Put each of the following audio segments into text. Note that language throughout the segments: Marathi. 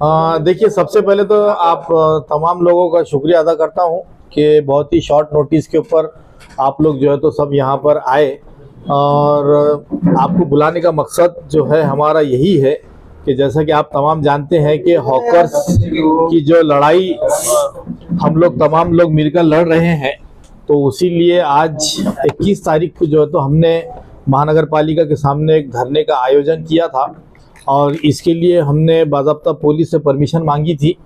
देखिए, सबसे पहले तो आप तमाम लोगों का शुक्रिया अदा करता हूँ कि बहुत ही शॉर्ट नोटिस के ऊपर आप लोग जो है तो सब यहाँ पर आए। और आपको बुलाने का मकसद जो है, हमारा यही है कि जैसा कि आप तमाम जानते हैं कि हॉकर्स की जो लड़ाई, हम लोग, तमाम लोग मिलकर लड़ रहे हैं। तो उसी लिए आज 21 तारीख को जो है तो हमने महानगर पालिका के सामने एक धरने का आयोजन किया था। और इसके लिए हमने बाजाबता पुलिस से परमिशन मांगी थी,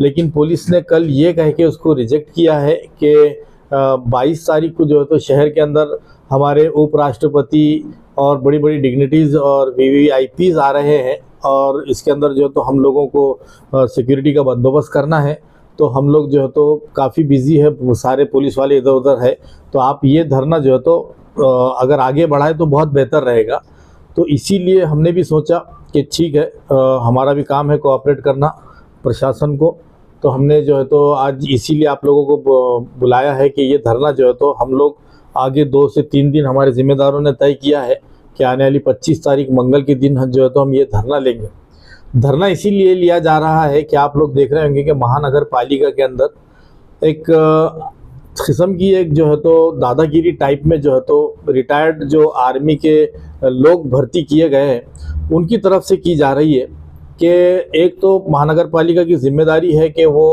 लेकिन पुलिस ने कल ये कह के उसको रिजेक्ट किया है कि बाईस तारीख को जो है तो शहर के अंदर हमारे उपराष्ट्रपति और बड़ी बड़ी डिग्निटीज़ और वी आ रहे हैं और इसके अंदर जो है तो हम लोगों को सिक्योरिटी का बंदोबस्त करना है। तो हम लोग जो है तो काफ़ी बिज़ी है सारे पुलिस वाले इधर उधर है। तो आप ये धरना जो है तो अगर आगे बढ़ाए तो बहुत बेहतर रहेगा। तो इसीलिए हमने भी सोचा कि ठीक है अ, हमारा भी काम है कोऑपरेट करना प्रशासन को। तो हमने जो है तो आज इसीलिए आप लोगों को बुलाया है कि ये धरना जो है तो हम लोग आगे दो से तीन दिन हमारे जिम्मेदारों ने तय किया है कि आने वाली 25 तारीख मंगल के दिन जो है तो हम ये धरना लेंगे। धरना इसीलिए लिया जा रहा है कि आप लोग देख रहे होंगे कि महानगर पालिका के अंदर एक किस्म की एक जो है तो दादागिरी टाइप में जो है तो रिटायर्ड जो आर्मी के लोग भर्ती किए गए हैं, उनकी तरफ़ से की जा रही है कि एक तो महानगर पालिका की ज़िम्मेदारी है कि वो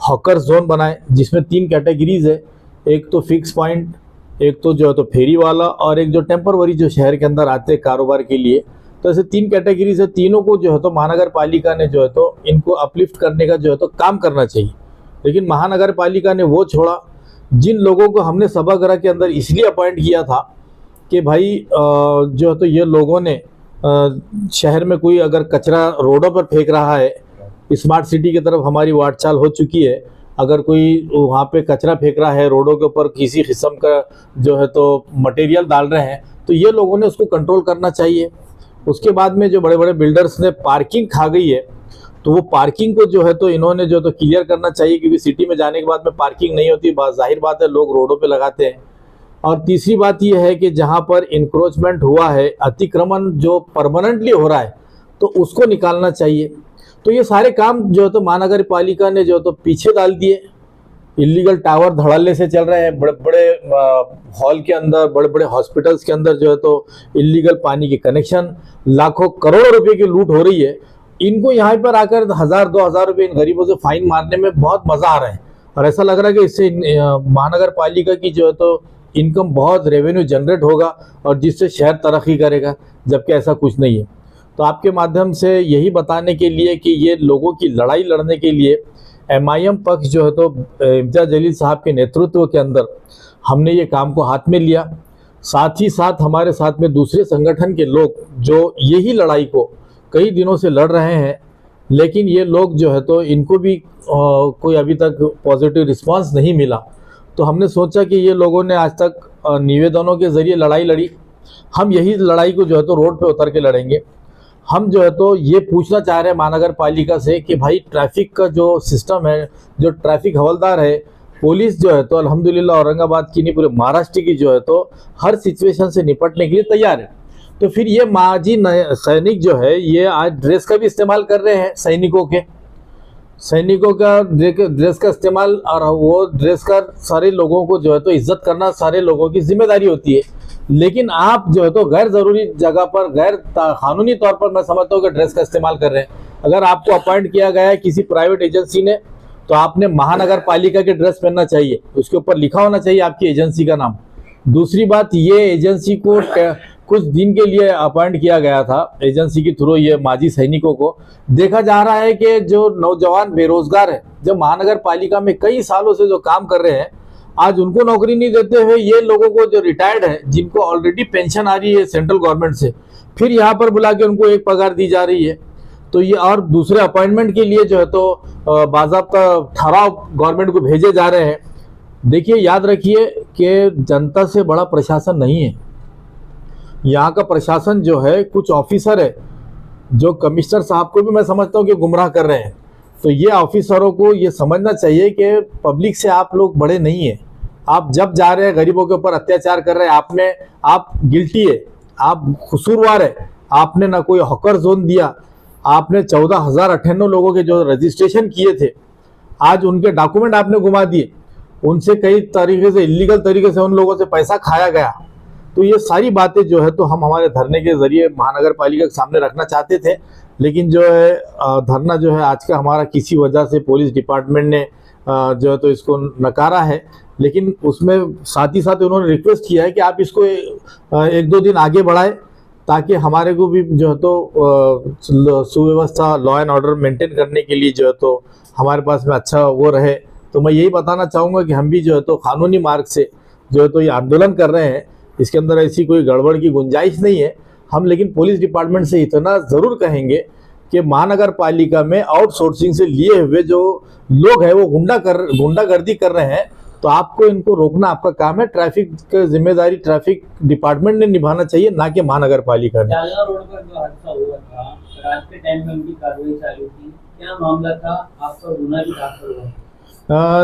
हॉकर जोन बनाए, जिसमें तीन कैटेगरीज है। एक तो फिक्स पॉइंट, एक तो जो है तो फेरी वाला और एक जो टेम्परवरी जो शहर के अंदर आते कारोबार के लिए। तो ऐसे तीन कैटेगरीज है, तीनों को जो है तो महानगर पालिका ने जो है तो इनको अपलिफ्ट करने का जो है तो काम करना चाहिए। लेकिन महानगर पालिका ने वो छोड़ा, जिन लोगों को हमने सभागृह के अंदर इसलिए अपॉइंट किया था कि भाई जो है तो ये लोगों ने शहर में कोई अगर कचरा रोडों पर फेंक रहा है, स्मार्ट सिटी की तरफ़ हमारी वाट चाल हो चुकी है, अगर कोई वहाँ पे कचरा फेंक रहा है रोडों के ऊपर, किसी किस्म का जो है तो मटेरियल डाल रहे हैं तो ये लोगों ने उसको कंट्रोल करना चाहिए। उसके बाद में जो बड़े बड़े बिल्डर्स ने पार्किंग खा गई है तो वो पार्किंग को जो है तो इन्होंने जो तो क्लियर करना चाहिए, क्योंकि सिटी में जाने के बाद में पार्किंग नहीं होती बात ज़ाहिर बात है, लोग रोडों पे लगाते हैं। और तीसरी बात यह है कि जहाँ पर इंक्रोचमेंट हुआ है, अतिक्रमण जो परमानेंटली हो रहा है तो उसको निकालना चाहिए। तो ये सारे काम जो है तो महानगर पालिका ने जो है तो पीछे डाल दिए। इलीगल टावर धड़ल्ले से चल रहे हैं बड़े बड़े हॉल के अंदर बड़े बड़े हॉस्पिटल्स के अंदर जो है तो इलीगल पानी के कनेक्शन लाखों करोड़ों रुपए की लूट हो रही है। इनको यहाँ पर आकर हज़ार, दो हज़ार रुपये इन गरीबों से फाइन मारने में बहुत मज़ा आ रहा है। और ऐसा लग रहा है कि इससे महानगर पालिका की जो है तो इनकम बहुत रेवेन्यू जनरेट होगा और जिससे शहर तरक्की करेगा जबकि ऐसा कुछ नहीं है। तो आपके माध्यम से यही बताने के लिए कि ये लोगों की लड़ाई लड़ने के लिए एमआईएम पक्ष जो है तो इम्तियाज़ जलील साहब के नेतृत्व के अंदर हमने ये काम को हाथ में लिया। साथ ही साथ हमारे साथ में दूसरे संगठन के लोग जो यही लड़ाई को कई दिनों से लड़ रहे हैं लेकिन ये लोग जो है तो इनको भी अ, कोई अभी तक पॉजिटिव रिस्पांस नहीं मिला। तो हमने सोचा कि ये लोगों ने आज तक निवेदनों के ज़रिए लड़ाई लड़ी। हम यही लड़ाई को जो है तो रोड पे उतर के लड़ेंगे। हम जो है तो ये पूछना चाह रहे हैं महानगर पालिका से कि भाई ट्रैफ़िक का जो सिस्टम है, जो ट्रैफ़िक हवलदार है, पुलिस जो है तो अल्हम्दुलिल्लाह औरंगाबाद की नहीं पूरे महाराष्ट्र की जो है तो हर सिचुएशन से निपटने के लिए तैयार है। तो फिर ये माजी सैनिक जो है, ये आज ड्रेस का भी इस्तेमाल कर रहे हैं सैनिकों के। सैनिकों का ड्रेस का इस्तेमाल और वो ड्रेस का सारे लोगों को जो है तो इज़्ज़त करना सारे लोगों की ज़िम्मेदारी होती है। लेकिन आप जो है तो गैर ज़रूरी जगह पर, गैर कानूनी तौर पर मैं समझता हूँ कि ड्रेस का इस्तेमाल कर रहे हैं। अगर आपको अपॉइंट किया गया है किसी प्राइवेट एजेंसी ने तो आपने महानगर पालिका के ड्रेस पहनना चाहिए। उसके ऊपर लिखा होना चाहिए आपकी एजेंसी का नाम। दूसरी बात, ये एजेंसी को कुछ दिन के लिए अपॉइंट किया गया था एजेंसी के थ्रू ये माजी सैनिकों को। देखा जा रहा है कि जो नौजवान बेरोजगार है जो महानगर पालिका में कई सालों से जो काम कर रहे हैं, आज उनको नौकरी नहीं देते हुए ये लोगों को जो रिटायर्ड है, जिनको ऑलरेडी पेंशन आ रही है सेंट्रल गवर्नमेंट से, फिर यहाँ पर बुला के उनको एक पगार दी जा रही है। तो ये और दूसरे अपॉइंटमेंट के लिए जो है तो बाजाबता ठहराव गवर्नमेंट को भेजे जा रहे हैं। देखिए, याद रखिए कि जनता से बड़ा प्रशासन नहीं है। यहाँ का प्रशासन जो है, कुछ ऑफिसर है, जो कमिश्नर साहब को भी मैं समझता हूँ कि गुमराह कर रहे हैं। तो ये ऑफिसरों को ये समझना चाहिए कि पब्लिक से आप लोग बड़े नहीं हैं। आप जब जा रहे हैं, गरीबों के ऊपर अत्याचार कर रहे हैं, आपने, आप गिल्टी है, आप कसूरवार है, आपने ना कोई हॉकर जोन दिया, आपने चौदह हज़ार अट्ठानवे लोगों के जो रजिस्ट्रेशन किए थे, आज उनके डॉक्यूमेंट आपने घुमा दिए, उनसे कई तरीके से इलीगल तरीके से उन लोगों से पैसा खाया गया। तो ये सारी बातें जो है तो हम हमारे धरने के ज़रिए महानगर पालिका के सामने रखना चाहते थे, लेकिन जो है धरना जो है आज का हमारा किसी वजह से पुलिस डिपार्टमेंट ने जो है तो इसको नकारा है। लेकिन उसमें साथ ही साथ उन्होंने रिक्वेस्ट किया है कि आप इसको एक दो दिन आगे बढ़ाएँ, ताकि हमारे को भी जो है तो सुव्यवस्था लॉ एंड ऑर्डर मेंटेन करने के लिए जो है तो हमारे पास में अच्छा वो रहे। तो मैं यही बताना चाहूँगा कि हम भी जो है तो कानूनी मार्ग से जो है तो ये आंदोलन कर रहे हैं। इसके अंदर ऐसी कोई गड़बड़ की गुंजाइश नहीं है। हम लेकिन पुलिस डिपार्टमेंट से इतना ज़रूर कहेंगे कि महानगर पालिका में आउटसोर्सिंग से लिए हुए जो लोग हैं वो गुंडा कर गुंडागर्दी कर रहे हैं तो आपको इनको रोकना आपका काम है। ट्रैफ़िक की ज़िम्मेदारी ट्रैफ़िक डिपार्टमेंट ने निभाना चाहिए ना कि महानगर पालिका ने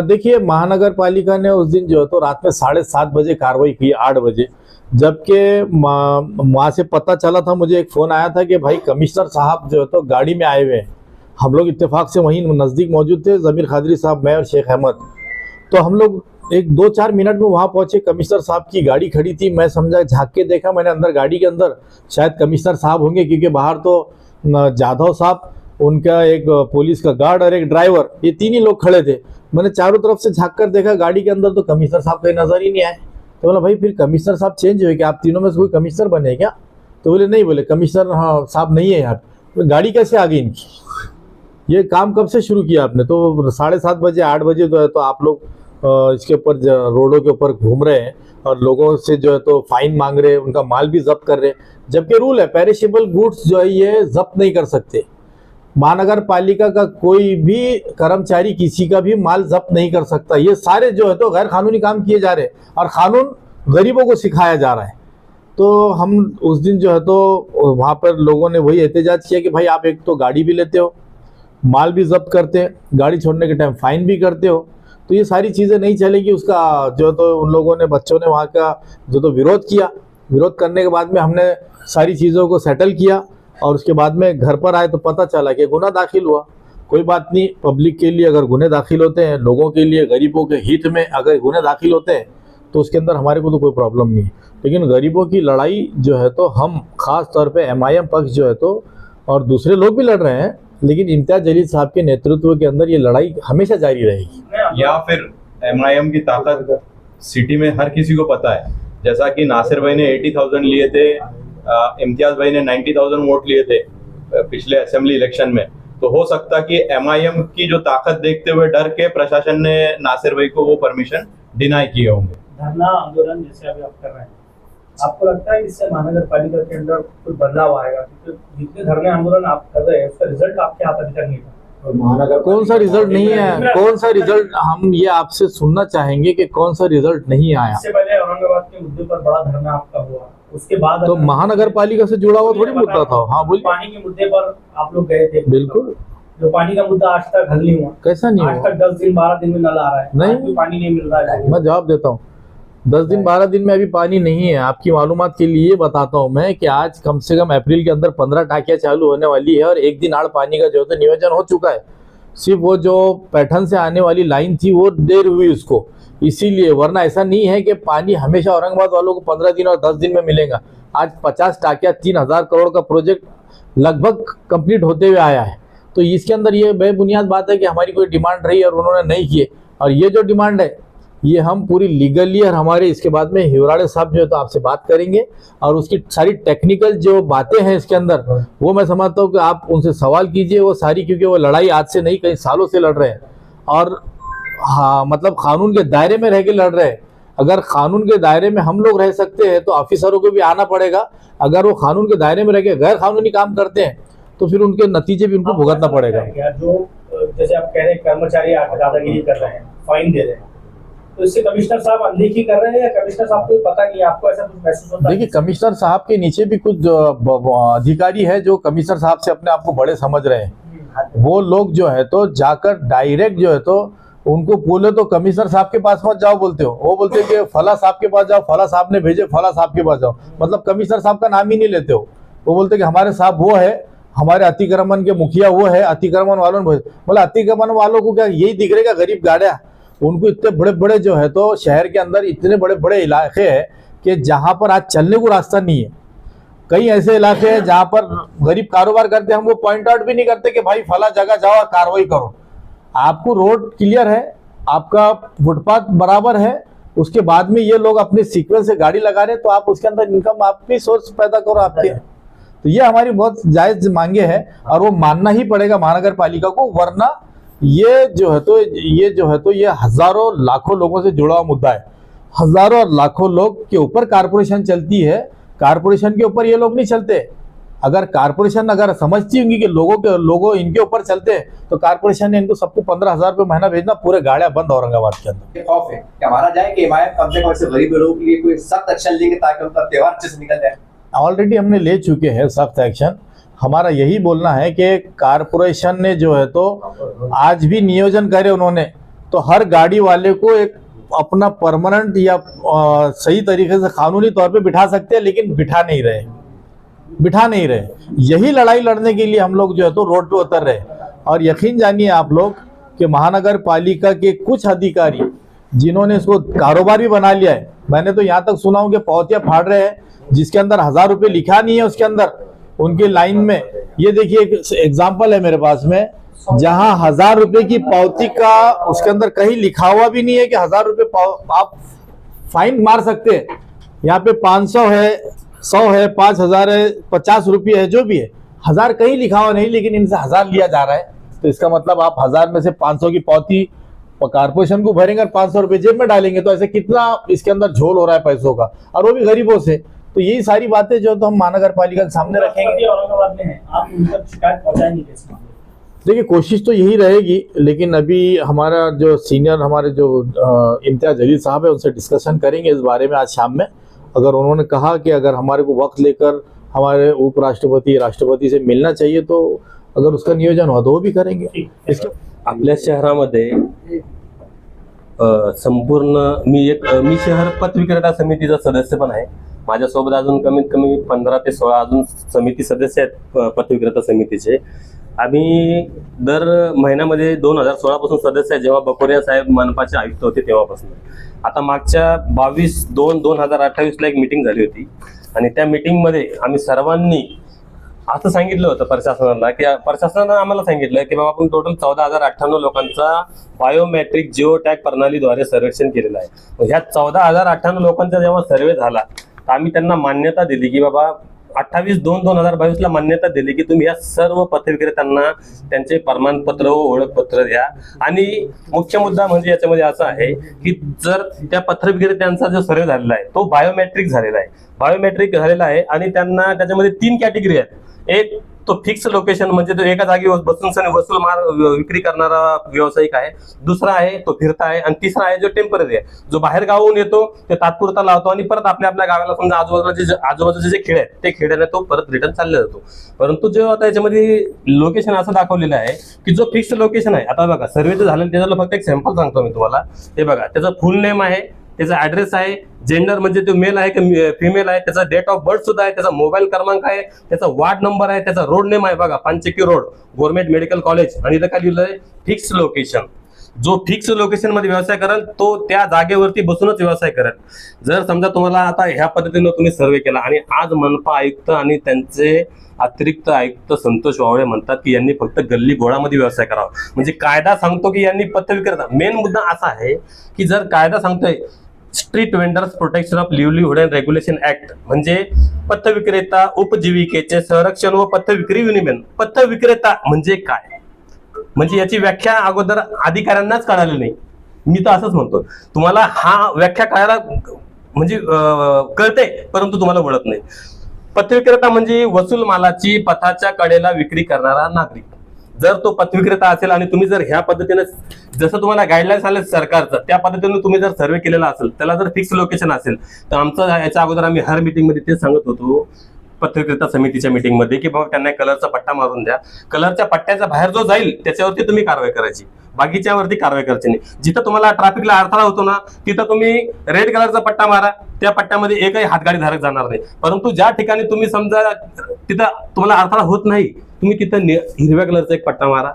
देखिए महानगर पालिका ने उस दिन जो है तो रात में साढ़े सात बजे कार्रवाई की आठ बजे। जबकि वहाँ से पता चला था, मुझे एक फ़ोन आया था कि भाई कमिश्नर साहब जो है तो गाड़ी में आए हुए हैं। हम लोग इत्तेफाक से वहीं नज़दीक मौजूद थे, ज़मीर खादरी साहब, मैं और शेख अहमद। तो हम लोग एक दो चार मिनट में वहाँ पहुँचे, कमिश्नर साहब की गाड़ी खड़ी थी, मैं समझा, झाँक के देखा मैंने अंदर गाड़ी के अंदर। शायद कमिश्नर साहब होंगे, क्योंकि बाहर तो जाधव साहब, उनका एक पुलिस का गार्ड और एक ड्राइवर, ये तीन ही लोग खड़े थे। मैंने चारों तरफ़ से झाँक कर देखा, गाड़ी के अंदर तो कमिश्नर साहब कहीं नज़र ही नहीं आए तो बोला भाई फिर कमिश्नर साहब चेंज हुए क्या? आप तीनों में से कोई कमिश्नर बने क्या? तो बोले नहीं बोले कमिश्नर हाँ साहब नहीं है यहाँ बोले, गाड़ी कैसे आ गई इनकी? ये काम कब से शुरू किया आपने? तो साढ़े सात बजे आठ बजे जो है तो आप लोग इसके ऊपर रोडों के ऊपर घूम रहे हैं और लोगों से जो है तो फाइन मांग रहे हैं उनका माल भी जब्त कर रहे हैं। जबकि रूल है पेरिशेबल गुड्स जो है ये जब्त नहीं कर सकते। महानगर पालिका का कोई भी कर्मचारी किसी का भी माल जब्त नहीं कर सकता। ये सारे जो है तो गैर कानूनी काम किए जा रहे हैं और कानून गरीबों को सिखाया जा रहा है। तो हम उस दिन जो है तो वहाँ पर लोगों ने वही एहतजाज किया कि भाई आप एक तो गाड़ी भी लेते हो, माल भी जब्त करते हैं, गाड़ी छोड़ने के टाइम फाइन भी करते हो। तो ये सारी चीज़ें नहीं चलेगी, उसका जो तो उन लोगों ने, बच्चों ने वहाँ का जो तो विरोध किया। विरोध करने के बाद में हमने सारी चीज़ों को सेटल किया। और उसके बाद में घर पर आए तो पता चला कि गुना दाखिल हुआ। कोई बात नहीं पब्लिक के लिए अगर गुने दाखिल होते हैं लोगों के लिए गरीबों के हित में अगर गुने दाखिल होते हैं तो उसके अंदर हमारे को तो कोई प्रॉब्लम नहीं है। लेकिन गरीबों की लड़ाई जो है तो हम खास तौर पे एमआईएम पक्ष जो है तो और दूसरे लोग भी लड़ रहे हैं लेकिन इम्तियाज़ जलील साहब के नेतृत्व के अंदर ये लड़ाई हमेशा जारी रहेगी। या फिर एमआईएम की ताकत सिटी में हर किसी को पता है। जैसा कि नासिर भाई ने 80,000 लिए थे इम्तियाज़ भाई ने 90,000 वोट लिए थे पिछले असेंबली इलेक्शन में। तो हो सकता कि एमआईएम की जो ताकत देखते हुए डर के प्रशासन ने नासिर भाई को वो परमिशन डिनाई किए होंगे। धरना आंदोलन जैसे अभी आप कर रहे हैं। आपको लगता है इससे महानगर पालिका के अंदर कोई बदलाव आएगा? क्योंकि जितने धरने आंदोलन आप कर रहे हैं उसका रिज़ल्ट आपके हाथ अभी तक नहीं था। कौन सा रिज़ल्ट नहीं है? कौन सा रिज़ल्ट हम ये आपसे सुनना चाहेंगे कि कौन सा रिज़ल्ट नहीं आया? इससे पहले औरंगाबाद के मुद्दे पर बड़ा धरना आपका हुआ। उसके बाद तो महानगर पालिका से जुड़ा हुआ थोड़ी मुद्दा था। हाँ बोलिए। पानी के मुद्दे पर आप लोग गए थे। बिल्कुल। जो पानी का मुद्दा आज तक हल नहीं हुआ। कैसा नहीं आज तक दस दिन बारह दिन में नल आ रहा है। नहीं। पानी नहीं मिल रहा है। मैं जवाब देता हूँ। दस दिन बारह दिन में अभी पानी नहीं है। आपकी मालूमात के लिए बताता हूँ मैं कि आज कम से कम अप्रैल के अंदर पंद्रह टाकियाँ चालू होने वाली है और एक दिन आड़ पानी का जो है तो नियोजन हो चुका है। सिर्फ़ वो जो पैठन से आने वाली लाइन थी वो देर हुई उसको। इसीलिए, वरना ऐसा नहीं है कि पानी हमेशा औरंगाबाद वालों को पंद्रह दिन और दस दिन में मिलेगा। आज पचास टाकिया, तीन हज़ार करोड़ का प्रोजेक्ट लगभग कंप्लीट होते हुए आया है। तो इसके अंदर ये बेबुनियाद बात है कि हमारी कोई डिमांड रही और उन्होंने नहीं किए। और ये जो डिमांड है, ये हम पूरी लीगली और हमारे इसके बाद में हिवराड़े साहब जो है तो आपसे बात करेंगे। और उसकी सारी टेक्निकल जो बातें हैं इसके अंदर, वो मैं समझता हूँ कि आप उनसे सवाल कीजिए वो सारी, क्योंकि वो लड़ाई आज से नहीं, कई सालों से लड़ रहे हैं। और हाँ मतलब कानून के दायरे में रह के लड़ रहे हैं। अगर कानून के दायरे में हम लोग रह सकते हैं तो ऑफिसरों को भी आना पड़ेगा। अगर वो कानून के दायरे में रह के गैर कानूनी काम करते हैं तो फिर उनके नतीजे भी उनको भुगतना पड़ेगा। जो जैसे आप कह रहे हैं कर्मचारी दादागिरी कर रहे हैं फाइन दे रहे हैं। तो इससे कमिश्नर साहब अनदेखी कर रहे हैं या कमिश्नर साहब को पता नहीं आपको ऐसा कुछ महसूस होता देखिए कमिश्नर साहब के नीचे भी कुछ अधिकारी है जो कमिश्नर साहब से अपने आप को बड़े समझ रहे हैं। हम्म, वो लोग जो है तो जाकर डायरेक्ट जो है तो उनको बोले तो कमिश्नर साहब के पास मत जाओ बोलते हो। वो बोलते हैं कि फला साहब के पास जाओ, फला साहब ने भेजे, फला साहब के पास जाओ। मतलब कमिश्नर साहब का नाम ही नहीं लेते हो। वो बोलते कि हमारे साहब वो है, हमारे अतिक्रमण के मुखिया वो है, अतिक्रमण वालों ने बोला अतिक्रमण वालों को क्या यही दिख रहेगा गरीब गाड़िया? उनको इतने बड़े बड़े जो है तो शहर के अंदर इतने बड़े बड़े इलाके हैं कि जहाँ पर आज चलने को रास्ता नहीं है। कई ऐसे इलाके हैं जहाँ पर गरीब कारोबार करते हैं, हम वो पॉइंट आउट भी नहीं करते कि भाई फला जगह जाओ कार्रवाई करो। आपको रोड क्लियर है आपका फुटपाथ बराबर है उसके बाद में ये लोग अपने सीक्वेंस से गाड़ी लगा रहे हैं तो आप उसके अंदर इनकम आपकी सोर्स पैदा करो आपके। तो ये हमारी बहुत जायज़ मांगे है और वो मानना ही पड़ेगा महानगर पालिका को वरना ये जो है तो ये जो है तो ये हज़ारों लाखों लोगों से जुड़ा हुआ मुद्दा है। हज़ारों और लाखों लोग के ऊपर कारपोरेशन चलती है कारपोरेशन के ऊपर ये लोग नहीं चलते। अगर कारपोरेशन अगर समझती होंगी कि लोगों के लोगों इनके ऊपर चलते हैं तो कारपोरेशन ने इनको सबको पंद्रह हज़ार रुपये महीना भेजना पूरे गाड़ियाँ बंद औरंगाबाद के अंदर। खौफ है। क्या माना जाए कि हिमायत कम से कम ऐसे गरीब लोगों के लिए कोई सख्त एक्शन लेंगे ताकि उनका त्योहार अच्छे से निकल जाए? ऑलरेडी हमने ले चुके हैं सख्त एक्शन हमारा यही बोलना है कि कारपोरेशन ने जो है तो आज भी नियोजन करे उन्होंने तो हर गाड़ी वाले को एक अपना परमानेंट या अ, सही तरीके से कानूनी तौर पे बिठा सकते हैं लेकिन बिठा नहीं रहे। बिठा नहीं रहे। यही लड़ाई लड़ने के लिए हम लोग जो है तो रोड पे उतर रहे और यकीन जानिए आप लोग कि महानगर पालिका के कुछ अधिकारी जिन्होंने इसको कारोबार भी बना लिया है, मैंने तो यहाँ तक सुना हूँ कि पौतिया फाड़ रहे हैं, जिसके अंदर हज़ार रुपये लिखा नहीं है उसके अंदर, उनके लाइन में। ये देखिए एक एग्ज़ाम्पल है मेरे पास में, जहाँ हज़ार रुपए की पावती का उसके अंदर कहीं लिखा हुआ भी नहीं है कि हज़ार पाव- आप फाइन मार सकते हैं। यहाँ पे पाँच सौ है सौ है पाँच हज़ार है पचास रुपये है जो भी है। हज़ार कहीं लिखा हुआ नहीं लेकिन इनसे हज़ार लिया जा रहा है। तो इसका मतलब आप हज़ार में से पाँच सौ की पावती कारपोरेशन को भरेंगे और पाँच सौ रुपये जेब में डालेंगे तो ऐसे कितना इसके अंदर झोल हो रहा है पैसों का? और वो भी गरीबों से। तो यही सारी बातें जो तो हम महानगर पालिका के सामने रखेंगे। देखिए कोशिश तो यही रहेगी लेकिन अभी हमारा जो सीनियर हमारे जो इम्तियाज़ जलील साहब है उनसे डिस्कशन करेंगे इस बारे में आज शाम में। अगर उन्होंने कहा कि अगर हमारे को वक्त लेकर हमारे उपराष्ट्रपति राष्ट्रपति से मिलना चाहिए तो अगर उसका नियोजन हुआ तो वो भी करेंगे। आपल्या शहरामध्ये संपूर्ण मी एक मी शहर पत विक्रेता समितीचा सदस्य पण आहे. माझ्यासोबत अजून कमीत कमी पंधरा ते सोळा अजून समिती सदस्य आहेत अ, पत विक्रेता समितीचे. आम्ही दर महिन्यामध्ये दोन हजार सोळापासून सदस्य आहे. जेव्हा बकोरिया साहेब मनपाचे आयुक्त होते तेव्हापासून. आता मागच्या बावीस दोन दोन हजार अठ्ठावीसला एक मिटिंग झाली होती. आणि त्या मिटिंगमध्ये आम्ही सर्वांनी असं सांगितलं होतं प्रशासनाला की प्रशासनानं आम्हाला सांगितलं की बाबा आपण टोटल चौदा हजार अठ्ठ्याण्णव लोकांचा बायोमेट्रिक जिओ टॅग प्रणालीद्वारे सर्वेक्षण केलेलं आहे. ह्या चौदा हजार अठ्ठ्याण्णव लोकांचा जेव्हा सर्वे झाला तर आम्ही त्यांना मान्यता दिली की बाबा अठ्ठावीस दोन दोन हजार बावीसला मान्यता दिली की तुम्ही या सर्व पथविक्रेत्यांना त्यांचे प्रमाणपत्र व ओळखपत्र द्या. आणि मुख्य मुद्दा म्हणजे याच्यामध्ये असा आहे की जर त्या पत्रविक्रेत्यांचा जो सर्वे झालेला आहे तो बायोमेट्रिक झालेला आहे. बायोमेट्रिक झालेला आहे आणि त्यांना त्याच्यामध्ये तीन कॅटेगरी आहेत. एक तो फिक्स लोकेशन म्हणजे तो एका जागी बसून वसूल मार विक्री करणारा व्यावसायिक आहे. दुसरा आहे तो फिरता आहे. आणि तिसरा आहे जो टेंपररी आहे. जो बाहेर गावाहून येतो ते तात्पुरता लावतो आणि परत आपल्या आपल्या गावाला समजा आजूबाजूला जे आजूबाजूचे जे खेळ आहेत ते खेळाने तो परत रिटर्न चालला जातो. परंतु जेव्हा आता याच्यामध्ये लोकेशन असं दाखवलेलं आहे की जो फिक्स लोकेशन आहे आता बघा सर्वेचं झालं त्याच्याला फक्त एक सॅम्पल सांगतो मी तुम्हाला. हे बघा त्याचा फुल नेम आहे. त्याचा ऍड्रेस आहे. जेंडर म्हणजे तो मेल आहे की फिमेल आहे? त्याचा डेट ऑफ बर्थ सुद्धा आहे. त्याचा मोबाईल क्रमांक आहे. त्याचा वार्ड नंबर आहे. त्याचा रोड नेम आहे बघा Panchakki road government medical college आणि इथं काय लिहिलंय? फिक्स लोकेशन जो फिक्स लोकेशनमध्ये व्यवसाय करेल तो त्या जागेवरती बसूनच व्यवसाय करेल. जर समजा तुम्हाला आता ह्या पद्धतीनं तुम्ही सर्वे केला आणि आज मनपा आयुक्त आणि त्यांचे अतिरिक्त आयुक्त संतोष वावळे म्हणतात की यांनी फक्त गल्ली गोळामध्ये व्यवसाय करावा. म्हणजे कायदा सांगतो की यांनी पत्र विक्रेता मेन मुद्दा असा आहे की जर कायदा सांगतोय street vendors protection of livelihood and regulation act म्हणजे पथ विक्रेता उपजीविकेचे संरक्षण व पथ विक्री पथविक्रेता पथ विक्रेता म्हणजे काय? म्हणजे याची व्याख्या अगोदर अधिकाऱ्यांनाच कळाली नाही. मी तर असंच म्हणतो. तुम्हाला हा व्याख्या कळायला म्हणजे कळते परंतु तुम्हाला वळत नाही. पथविक्रेता म्हणजे वसूल मालाची पथाच्या कडेला विक्री करणारा नागरिक. जर तो पथविक्रेता असेल आणि तुम्ही जर ह्या पद्धतीने जसं तुम्हाला गाईडलाईन्स आले सरकारचं त्या पद्धतीने तुम्ही जर सर्वे केलेला असेल त्याला जर फिक्स लोकेशन असेल तर आमचं याच्या अगोदर आम्ही हर मिटिंगमध्ये ते सांगत होतो पत्रकारिता समितीच्या मीटिंगमध्ये की बाबा त्यांना कलरचा पट्टा मारून द्या. कलरच्या पट्ट्याच्या बाहेर जो जाईल त्याच्यावरती तुम्ही कारवाई करायची. बागीच्यावरती कारवाई करायची नाही. जिथं तुम्हाला ट्रॅफिकला अडथळा होतो ना तिथं तुम्ही रेड कलरचा पट्टा मारा. त्या पट्ट्यामध्ये एकही हातगाडी धारक जाणार नाही. परंतु ज्या ठिकाणी तुम्ही समजा तिथं तुम्हाला अडथळा होत नाही तुम्ही तिथं नि- हिरव्या कलरचा एक पट्टा मारा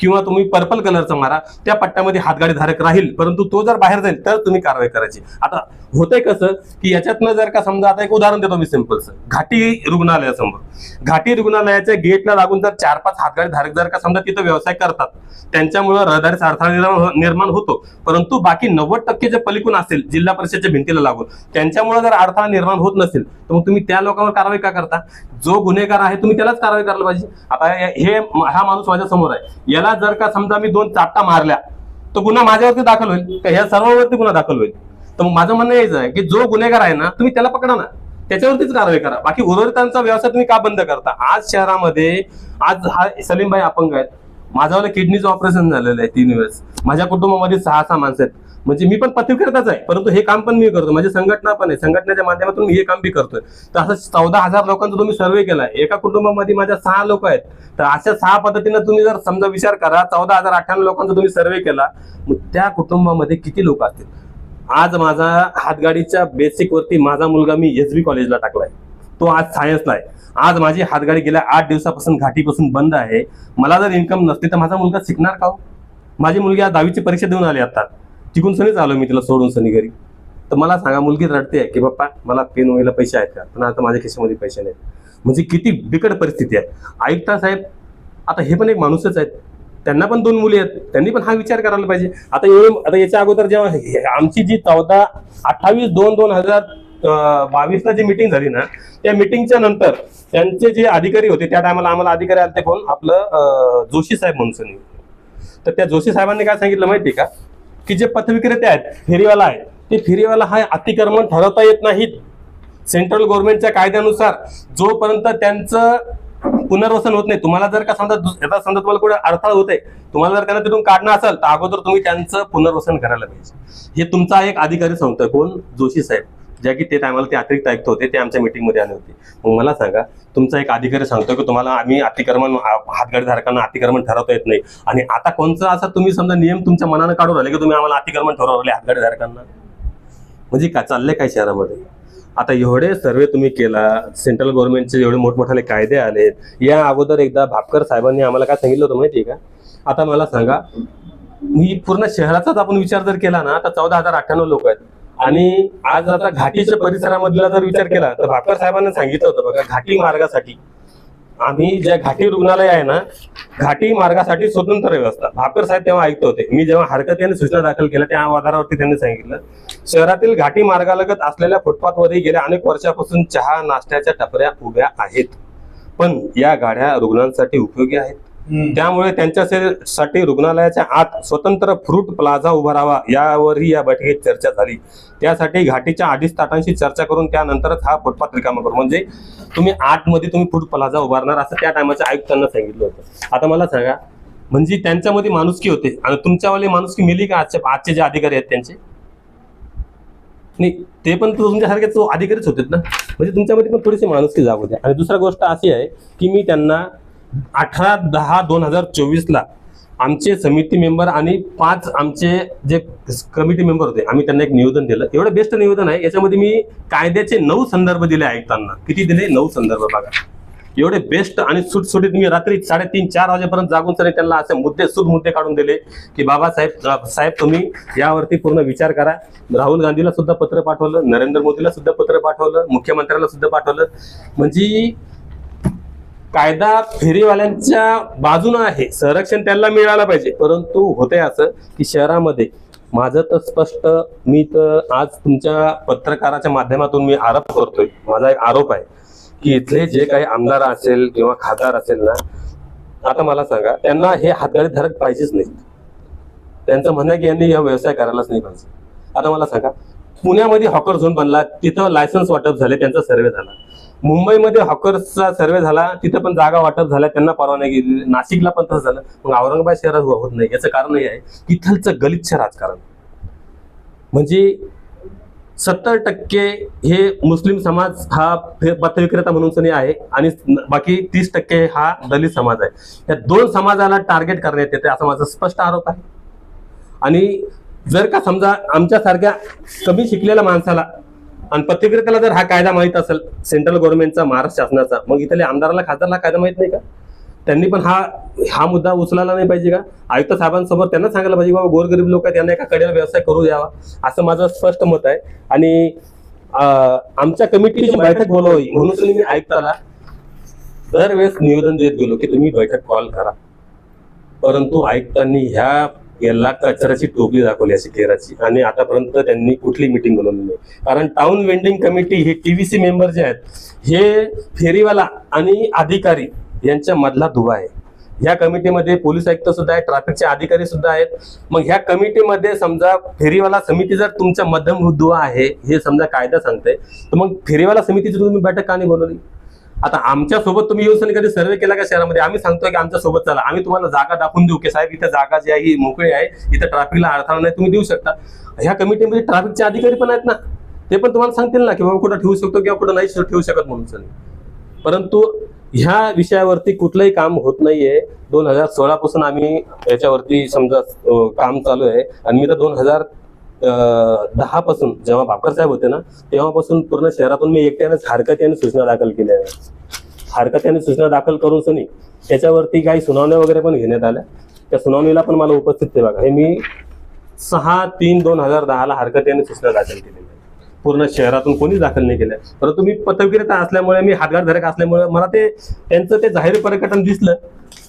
किंवा तुम्ही पर्पल कलरचा मारा. त्या पट्ट्यामध्ये हातगाडी धारक राहील परंतु तो जर बाहेर जाईल तर तुम्ही कारवाई करायची. आता होतंय कसं की याच्यातनं जर का समजा आता एक उदाहरण देतो मी सिम्पलचं घाटी रुग्णालयासमोर. घाटी रुग्णालयाच्या गेटला लागून जर चार पाच हातगाडी धारक जर का समजा तिथं व्यवसाय करतात त्यांच्यामुळे रहदारीचा अडथळा हो-, निर्माण होतो. परंतु बाकी नव्वद टक्के जे पलिकून असेल जिल्हा परिषदच्या भिंतीला लागून त्यांच्यामुळे जर अडथळा निर्माण होत नसेल तर मग तुम्ही त्या लोकांवर कारवाई का करता? जो गुन्हेगार आहे तुम्ही त्यालाच कारवाई करायला पाहिजे. आता हे हा माणूस माझ्यासमोर आहे. याला जर का समजा मी दोन चापटा मारल्या तो गुन्हा माझ्यावरती दाखल होईल का? ह्या सर्वांवरती गुन्हा दाखल होईल. तर मग माझं म्हणणं यायचं आहे की जो गुन्हेगार आहे ना तुम्ही त्याला पकडा ना. त्याच्यावरतीच कारवाई करा. बाकी उर्वरितांचा व्यवसाय तुम्ही का बंद करता? आज शहरामध्ये आज हा सलीमभाई अपंग आहेत. माझ्यावाला किडनीचं ऑपरेशन झालेलं आहे तीन वेळेस. माझ्या कुटुंबामध्ये सहा सहा माणसं आहेत. म्हणजे मी पण पत्रकारिताच आहे परंतु हे काम पण मी करतो. माझी संघटना पण आहे. संघटनेच्या माध्यमातून मी हे काम बी करतोय. तर असं चौदा हजार लोकांचा तुम्ही सर्वे केला. एका कुटुंबामध्ये माझ्या सहा लोक आहेत. तर अशा सहा पद्धतीनं तुम्ही जर समजा विचार करा चौदा हजार अठ्ठ्याण्णव लोकांचा तुम्ही सर्वे केला मग त्या कुटुंबामध्ये किती लोक असतील? आज माझा हातगाडीच्या बेसिक वरती माझा मुलगा मी एस बी कॉलेजला टाकलाय. तो आज सायन्सला आहे. आज माझी हातगाडी गेल्या आठ दिवसापासून घाटीपासून बंद आहे. मला जर इन्कम नसते तर माझा मुलगा शिकणार का हो? माझी मुलगी आज दहावीची परीक्षा देऊन आली आता. तिकून सनीच आलो मी तिला सोडून सनी घरी. तर मला सांगा मुलगी रडते की बाप्पा मला पेन व्हायला पैसे आहेत का? पण आता माझ्या खिशामध्ये पैसे नाहीत. म्हणजे किती बिकट परिस्थिती आहे. आयुक्ता साहेब आता हे पण एक माणूसच आहेत. त्यांना पण दोन मुली आहेत. त्यांनी पण हा विचार करायला पाहिजे. आता एवढे आता याच्या अगोदर जेव्हा हे- आमची जी चौदा अठ्ठावीस दोन दोन हजार बावीसला जी मिटिंग झाली ना त्या मिटिंगच्या नंतर त्यांचे जे अधिकारी होते त्या टायमाला आम्हाला अधिकारी आले ते कोण? आपलं जोशी साहेब म्हणून तर त्या जोशी साहेबांनी काय सांगितलं माहिती का? की जे पथविक्रेते आहेत फेरीवाला आहेत ते फेरीवाला हा अतिक्रमण ठरवता येत नाहीत. सेंट्रल गव्हर्नमेंटच्या कायद्यानुसार जोपर्यंत त्यांचं पुनर्वसन होत नाही. तुम्हाला जर का समजा याचा समजा तुम्हाला कुठे अडथळा होत आहे तुम्हाला जर का तिथून काढणं असेल तर अगोदर तुम्ही त्यांचं पुनर्वसन करायला पाहिजे. हे तुमचा एक अधिकारी सांगतोय कोण? जोशी साहेब. ज्या की ते टायमाला ते अतिरिक्त आयुक्त होते ते आमच्या मीटिंगमध्ये आले होते. मग मला सांगा तुमचा एक अधिकारी सांगतो की तुम्हाला आम्ही अतिक्रमण हातगाडी धारकांना अतिक्रमण ठरवता येत नाही. आणि आता कोणचा असा तुम्ही समजा नियम तुमच्या मनानं काढून राहिले की तुम्ही आम्हाला अतिक्रमण ठरवू राहिले हातगाडी धारकांना म्हणजे काय चाललंय काय शहरामध्ये? आता एवढे सर्वे तुम्ही केला सेंट्रल गव्हर्नमेंटचे एवढे मोठमोठाले कायदे आलेत या अगोदर एकदा भापकर साहेबांनी आम्हाला काय सांगितलं होतं माहितीये का? आता मला सांगा मी पूर्ण शहराचाच आपण विचार जर केला ना तर चौदा हजार अठ्ठ्याण्णव लोक आहेत. आणि आज आता घाटीच्या परिसरामधला जर विचार केला तर भापकर साहेबांनी सांगितलं होतं बघा घाटी मार्गासाठी. आम्ही ज्या घाटी रुग्णालय आहे ना घाटी मार्गासाठी स्वतंत्र व्यवस्था. भाकर साहेब तेव्हा ऐकत होते. मी जेव्हा हरकतीने सूचना दाखल केल्या त्या आधारावरती त्यांनी सांगितलं शहरातील घाटी मार्गालगत असलेल्या फुटपाथवरही गेल्या अनेक वर्षापासून चहा नाश्त्याच्या टपऱ्या उभ्या आहेत. पण या गाड्या रुग्णांसाठी उपयोगी आहेत. त्यामुळे त्यांच्यासाठी रुग्णालयाच्या आत स्वतंत्र फ्रूट प्लाझा उभारावा यावरही या बैठकीत चर्चा झाली. त्यासाठी घाटीच्या अडीच ताटांशी चर्चा करून त्यानंतरच हा फुटपाथ रिकामा करू. म्हणजे तुम्ही आतमध्ये तुम्ही फ्रूट प्लाझा उभारणार असं त्या टायमाच्या आयुक्तांना सांगितलं होतं. आता मला सांगा म्हणजे त्यांच्यामध्ये माणुसकी होते. आणि तुमच्यावाले माणुसकी मिली का आजच्या आजचे जे अधिकारी आहेत त्यांचे? नाही ते पण तुमच्यासारखे तो अधिकारीच होते ना. म्हणजे तुमच्यामध्ये पण थोडीशी माणुसकी जागू होते आणि दुसरा गोष्ट अशी आहे की मी त्यांना अठरा दहा दोन हजार चोवीसला आमचे समिती मेंबर आणि पाच आमचे जे कमिटी मेंबर होते आम्ही त्यांना एक निवेदन दिलं. एवढं बेस्ट निवेदन आहे. याच्यामध्ये मी कायद्याचे नऊ संदर्भ दिले ऐकताना किती दिले? नऊ संदर्भ बघा. एवढे बेस्ट आणि सुटसुटीत मी रात्री साडेतीन चार वाजेपर्यंत जागून सर त्यांना असे मुद्दे सुद मुद्दे काढून दिले की बाबासाहेब साहेब तुम्ही यावरती पूर्ण विचार करा. राहुल गांधीला सुद्धा पत्र पाठवलं नरेंद्र मोदीला सुद्धा पत्र पाठवलं मुख्यमंत्र्याला सुद्धा पाठवलं. म्हणजे कायदा फेरीवाल्यांच्या बाजूनं आहे. संरक्षण त्यांना मिळालं पाहिजे. परंतु होते असं की शहरामध्ये माझं तर स्पष्ट मी तर आज तुमच्या पत्रकाराच्या माध्यमातून मी आरोप करतोय. माझा एक आरोप आहे की इथले जे काही आमदार असेल किंवा खासदार असेल ना आता मला सांगा त्यांना हे हातगाडी धारक पाहिजेच नाही त्यांचं म्हणणं की यांनी हा व्यवसाय करायलाच नाही पाहिजे. आता मला सांगा पुण्यामध्ये हॉकर झोन बनला तिथं लायसन्स वाटप झाले त्यांचा सर्वे झाला. मुंबईमध्ये हॉकर्सचा सर्वे झाला तिथं पण जागा वाटप झाल्या त्यांना परवानगी दिली नाशिकला पण तसं झालं. मग औरंगाबाद शहरात हो- होत नाही. याचं कारण हे आहे तिथलचं इथलचं गलिच्छ राजकारण. म्हणजे सत्तर टक्के हे मुस्लिम समाज हा पत्रविक्रेता म्हणून सनी आहे आणि बाकी तीस टक्के हा दलित समाज आहे. या दोन समाजाला टार्गेट करण्यात येते असा माझा स्पष्ट आरोप आहे. आणि जर का समजा आमच्यासारख्या कमी शिकलेल्या माणसाला आणि पत्रकारिताला जर हा कायदा माहीत असेल सेंट्रल गव्हर्नमेंटचा महाराष्ट्र शासनाचा मग इथल्या आमदाराला खासदारला कायदा माहीत नाही का? त्यांनी पण हा हा मुद्दा उचलायला नाही पाहिजे का? आयुक्त साहेबांसमोर त्यांना सांगायला पाहिजे बाबा गोरगरीब लोक आहेत त्यांना एका कडेला व्यवसाय करू द्यावा. असं माझं स्पष्ट मत आहे. आणि आमच्या कमिटीची बैठक बोलावी म्हणून तरी मी आयुक्ताला दरवेळेस निवेदन देत गेलो की तुम्ही बैठक कॉल करा. परंतु आयुक्तांनी ह्या याला कचऱ्याची टोपली दाखवली अशी केराची. आणि आतापर्यंत त्यांनी कुठली मिटिंग बोलवली नाही. कारण टाउन वेंडिंग कमिटी हे टीव्हीसी मेंबर जे आहेत हे फेरीवाला आणि अधिकारी यांच्या मधला दुवा आहे. ह्या कमिटीमध्ये पोलीस आयुक्त सुद्धा आहेत ट्रॅफिकचे अधिकारी सुद्धा आहेत. मग ह्या कमिटीमध्ये समजा फेरीवाला समिती जर तुमच्या मध्यम दुवा आहे हे समजा कायदा सांगते तर मग फेरीवाला समितीची तुम्ही बैठक का नाही बोलवली? आता आमच्यासोबत तुम्ही येऊन कधी सर्वे केला का शहरामध्ये? आम्ही सांगतोय की आमच्यासोबत चला. आम्ही तुम्हाला जागा दाखवून देऊ. की साहेब इथं जागा जी आहे ही मोकळी आहे. इथं ट्रॅफिकला अडथळा नाही तुम्ही देऊ शकता. ह्या कमिटीमध्ये ट्रॅफिकचे अधिकारी पण आहेत ना. ते पण तुम्हाला सांगतील ना की बाबा कुठं ठेवू शकतो किंवा कुठं नाही ठेवू शकत म्हणून सर परंतु ह्या विषयावरती कुठलंही काम होत नाहीये. दोन हजार सोळा पासून आम्ही याच्यावरती समजा काम चालू आहे. आणि मी तर दोन हजार दहा पासून जेव्हा भापकर साहेब होते ना तेव्हापासून पूर्ण शहरातून मी एकट्यानेच हरकत सूचना दाखल केल्या. हरकती आणि सूचना दाखल करून सुनी त्याच्यावरती काही सुनावण्या वगैरे पण घेण्यात आल्या. त्या सुनावणीला पण मला उपस्थित ते बघा. हे मी सहा तीन दोन हजार दहाला हरकत सूचना दाखल केलेल्या पूर्ण शहरातून कोणी दाखल नाही केल्या परंतु मी पत्रकारिता असल्यामुळे मी हातगार धरक असल्यामुळे मला ते त्यांचं ते जाहीर प्रकटन दिसलं.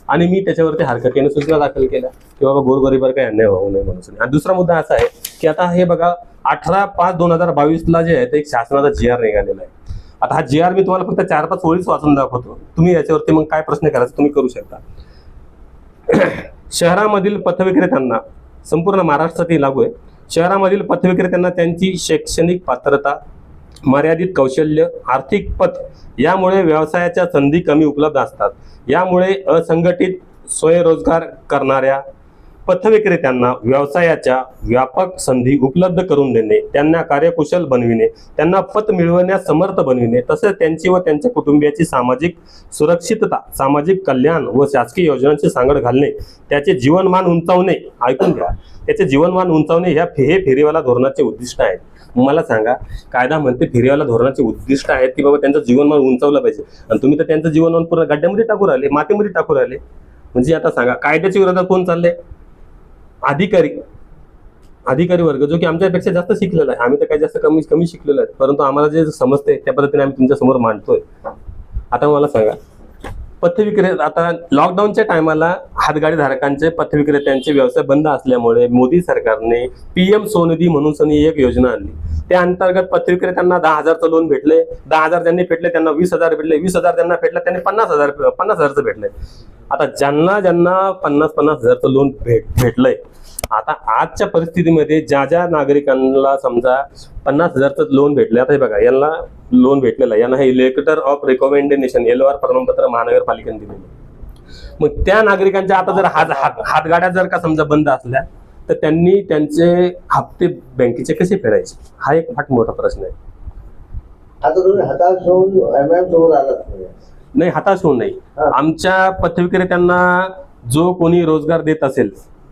आणि मी त्याच्यावरती हरकतीने सूचना दाखल केल्या की बाबा गोरगरीबर काही अन्याय होऊ नये म्हणून. आणि दुसरा मुद्दा असा आहे की आता हे बघा अठरा पाच दोन हजार बावीसला जे आहे ते एक शासनाचा जी आर निघालेला आहे. आता हा जी आर मी तुम्हाला फक्त चार पाच ओळीच वाचून दाखवतो. तुम्ही याच्यावरती मग काय प्रश्न करायचा तुम्ही करू शकता. शहरामधील पथविक्रेत्यांना संपूर्ण महाराष्ट्रातील लागू आहे. शहरामधील पथविक्रेत्यांना त्यांची शैक्षणिक पात्रता मर्यादित कौशल्य आर्थिक पथ यामुळे व्यवसायाच्या संधी कमी उपलब्ध असतात. यामुळे असंघटित स्वयंरोजगार करणाऱ्या पथविक्रेत्यांना व्यवसायाच्या व्यापक संधी उपलब्ध करून देणे त्यांना कार्यकुशल बनविणे त्यांना पत मिळवण्यास समर्थ बनविणे तसेच त्यांची व त्यांच्या कुटुंबियाची सामाजिक सुरक्षितता सामाजिक कल्याण व शासकीय योजनांची सांगड घालणे त्याचे जीवनमान उंचावणे ऐकून घ्या. त्याचे जीवनमान उंचावणे ह्या फे- हे फेरीवाला धोरणाचे उद्दिष्ट आहे मला सांगा कायदा म्हणते फेरीवाला धोरणाचे उद्दिष्ट आहेत की बाबा त्यांचं जीवनमान उंचावलं पाहिजे. आणि तुम्ही तर त्यांचं जीवनमान पूर्ण गड्ड्यामध्ये टाकू राहिले मातीमध्ये टाकू राहिले. म्हणजे आता सांगा कायद्याच्या विरोधात कोण चालले अधिकारी. अधिकारी वर्ग जो की आमच्यापेक्षा जास्त शिकलेला आहे. आम्ही तर काही जास्त कमी कमी शिकलेलो आहे. परंतु आम्हाला जे समजते त्या पद्धतीने आम्ही तुमच्यासमोर मांडतोय. आता मला सांगा पथविक्रे आता लॉकडाऊनच्या टायमाला हातगाडी धारकांचे पथविक्रेत्यांचे व्यवसाय बंद असल्यामुळे मोदी सरकारने पीएम सोनिधी म्हणून सनी एक योजना आणली. त्या अंतर्गत पथविक्रेत्यांना दहा हजारचं लोन भेटले. दहा हजार ज्यांनी भेटले त्यांना वीस हजार भेटले. वीस हजार त्यांना भेटले त्यांनी पन्नास हजार पन्नास हजारचं भेटले. आता ज्यांना ज्यांना पन्नास पन्नास हजारचं लोन भेट भेटलंय आता आजच्या परिस्थितीमध्ये ज्या ज्या नागरिकांना समजा पन्नास हजारचं लोन भेटले आता हे बघा यांना लोन भेटलेलं यांना हे letter of recommendation L R प्रमाणपत्र महानगरपालिकेने दिलेलं. मग त्या नागरिकांच्या आता जर हात हात हातगाड्या जर का समजा बंद असल्या तर त्यांनी त्यांचे हप्ते बँकेचे कसे फेडायचे? हा एक फार मोठा प्रश्न आहे. आता तुम्ही हताश होऊन नाही. आमच्या पथविक्रेत्यांना जो कोणी रोजगार देत असेल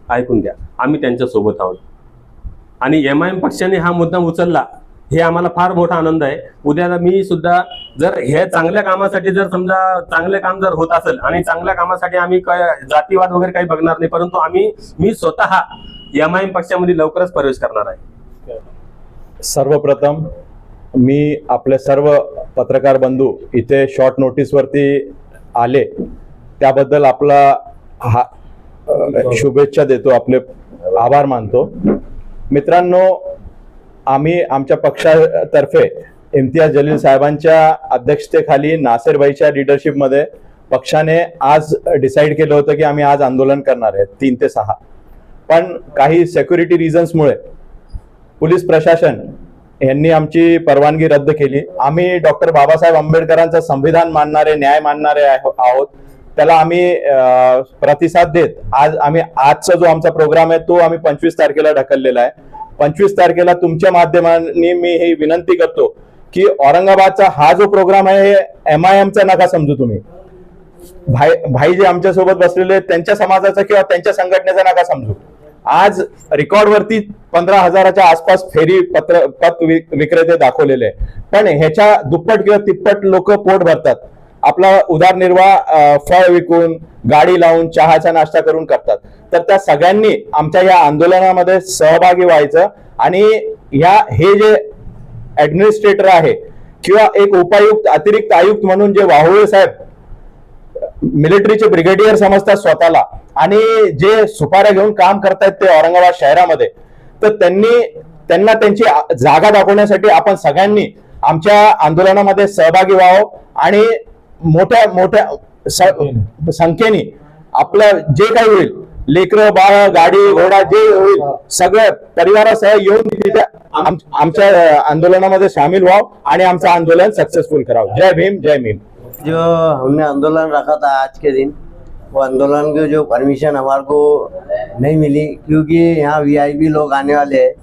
ऐकून घ्या. आम्ही त्यांच्यासोबत आहोत. आणि एम आय एम पक्षाने हा मुद्दा उचलला हे आम्हाला फार मोठा आनंद आहे. उद्याला मी सुद्धा जर हे चांगल्या कामासाठी जर समजा चांगले काम जर होत असेल आणि चांगल्या कामासाठी आम्ही काय जातीवाद वगैरे काही बघणार नाही परंतु आम्ही मी स्वतः एम आय एम पक्षामध्ये लवकरच प्रवेश करणार आहे. सर्वप्रथम मी आपले सर्व पत्रकार बंधू इथे शॉर्ट नोटीसवरती आले. त्याबद्दल आपला हा शुभेच्छा देतो आपले आभार मानतो. मित्रांनो आम्ही आमच्या पक्षातर्फे इम्तियाज जलील साहेबांच्या अध्यक्षतेखाली नासेरबाईच्या लिडरशिपमध्ये पक्षाने आज डिसाईड केलं होतं की आम्ही आज आंदोलन करणार आहे तीन ते सहा. पण काही सेक्युरिटी रिझन्समुळे पोलीस प्रशासन यांनी आमची परवानगी रद्द केली. आम्ही डॉक्टर बाबासाहेब आंबेडकरांचं संविधान मानणारे न्याय मानणारे आहोत. त्याला आम्ही प्रतिसाद देत आज आम्ही आजचा जो आमचा प्रोग्राम आहे तो आम्ही पंचवीस तारखेला ढकललेला आहे. पंचवीस तारखेला तुमच्या माध्यमाने मी ही विनंती करतो की औरंगाबादचा हा जो प्रोग्राम आहे एम आय एमचा नका समजू तुम्ही. भाई भाई जे आमच्यासोबत बसलेले त्यांच्या समाजाचा किंवा त्यांच्या संघटनेचा नका समजू. आज रेकॉर्डवरती पंधरा हजाराच्या आसपास फेरी पत्र पत विक्रेते दाखवलेले आहे. पण ह्याच्या दुप्पट किंवा तिप्पट लोक पोट भरतात. आपला उदारनिर्वाह फळ विकून गाडी लावून चहाचा नाश्ता करून करतात. तर त्या सगळ्यांनी आमच्या या आंदोलनामध्ये सहभागी व्हायचं आणि ह्या हे जे ऍडमिनिस्ट्रेटर आहे किंवा एक उपायुक्त अतिरिक्त आयुक्त म्हणून जे वाहुळे साहेब मिलिटरीचे ब्रिगेडियर समजतात स्वतःला आणि जे सुपाऱ्या घेऊन काम करतायत ते औरंगाबाद शहरामध्ये तर त्यांनी त्यांना त्यांची जागा दाखवण्यासाठी आपण सगळ्यांनी आमच्या आंदोलनामध्ये सहभागी व्हावं आणि मोठ्या मोठ्या संख्येने. आपलं जे काही होईल लेकरं बाळ गाडी घोडा जे होईल सगळं परिवारासह येऊन तिथे आम- आमच्या आंदोलनामध्ये सामील व्हावं आणि आमचं आंदोलन सक्सेसफुल करावं. जय भीम जय भीम. जो हमने आंदोलन रखा था आज के दिन वो आंदोलन की जो परमिशन हमारे को नहीं मिली क्योंकि यहाँ वीआईपी लोग आने वाले हैं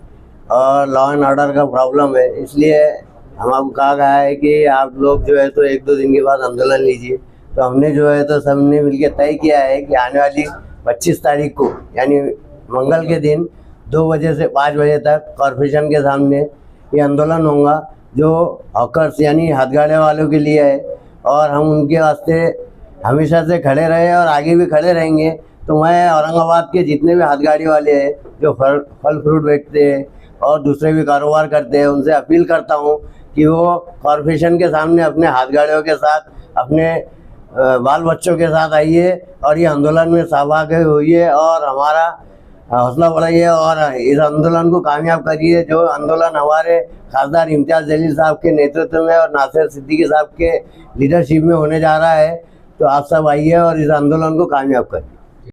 और लॉ एंड ऑर्डर का प्रॉब्लम है इसलिए हमको कहा गया है कि आप लोग जो है तो एक दो दिन के बाद आंदोलन लीजिए। तो हमने जो है तो सबने मिलकर तय किया है कि आने वाली 25 तारीख को, यानी मंगल के दिन, दो बजे से पाँच बजे तक कॉरपोरेशन के सामने ये आंदोलन होगा, जो हॉकर्स यानी हाथगाड़े वालों के लिए है। और हम उनके वास्ते हमेशा से खड़े रहे और आगे भी खड़े रहेंगे। तो मैं औरंगाबाद के जितने भी हाथगाड़ी वाले हैं, जो फल फल फ्रूट बेचते हैं और दूसरे भी कारोबार करते हैं, उनसे अपील करता हूँ कि वो कॉरपोरेशन के सामने अपने हाथ गाड़ियों के साथ, अपने बाल बच्चों के साथ आइए और ये आंदोलन में सहभागी होइए और हमारा हौसला बढ़ाइए और इस आंदोलन को कामयाब करिए। जो आंदोलन हमारे खासदार इम्तियाज़ जलील साहब के नेतृत्व में और नासिर सिद्दीकी साहब के लीडरशिप में होने जा रहा है तो आप सब आइए और इस आंदोलन को कामयाब करिए।